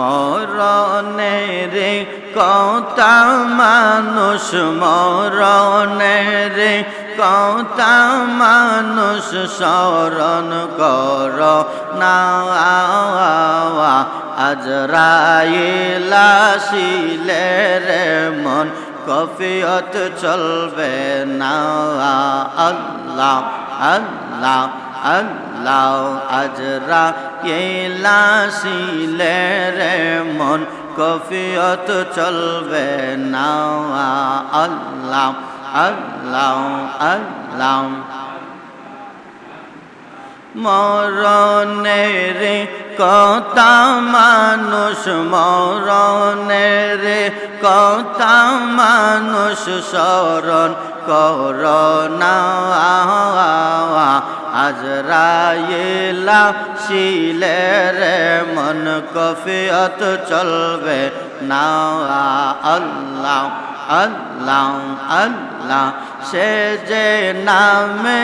মরণের কতা মানুষ মরণের কতা মানুষ স্মরণ কর। না আজরাইলা শিলে রে মন, কফিয়ত চলবে। না আল্লাহ আল্লাহ আল্লাহ আজরা শিলে রে মন, কফিয়ত চলবে না আল্লাহ আল্লাহ আল্লাহ মরণের কতা মানুষ, মরণের কতা মানুষ স্মরণ করোনা আজরাইলা শিলের মন কফিয়ত চলবে। না আল্লাহ আল্লাহ আল্লাহ, সে যে নামে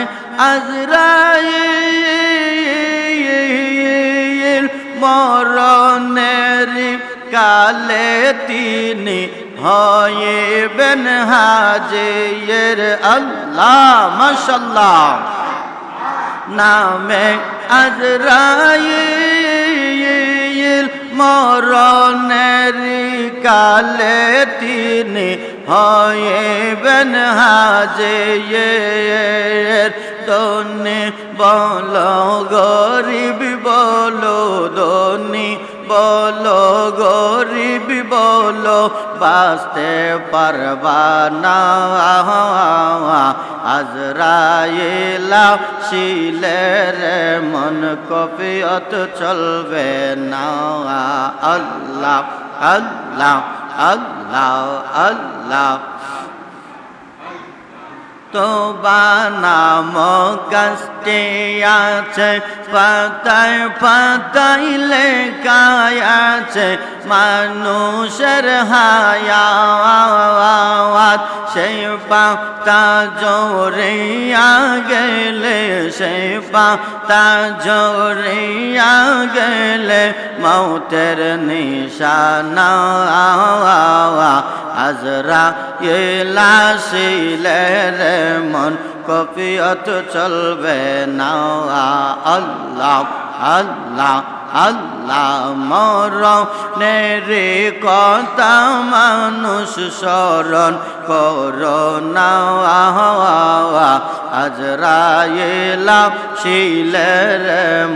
আজরাইল মরণের কালে তিনি হইবেন হাজের। আল্লাহ মাশাল্লাহ নামে আজরাইল মরণের কালে তিনি হয়েবেন হাজের। দনে বল গরিব বলো দনি বলো, গরিব বলো, বাঁচতে পারবা না। আজরাইলা শিলের মন কপিয়ত চলবে না। আল্লাহ আল্লাহ আল্লাহ আল্লাহ। তো বানাম গাছটি আছে, পাতায় পাতায় লেখায় আছে, মানুষের হায়াত। সেই পাতা জোরিয়া গেলে, সেই পাতা জোরিয়া গেলে, মৌতের নিশানা আজরা এলা শিলের মন কপিয়ত চলবে না। আল্লাহ আল্লাহ আল্লাহ মর রে কথা মানুষ স্মরণ করো না। আজরাইলা শিলের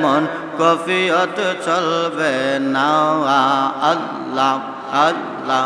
মন কফিয়ত চলবে না। আল্লাহ আল্লাহ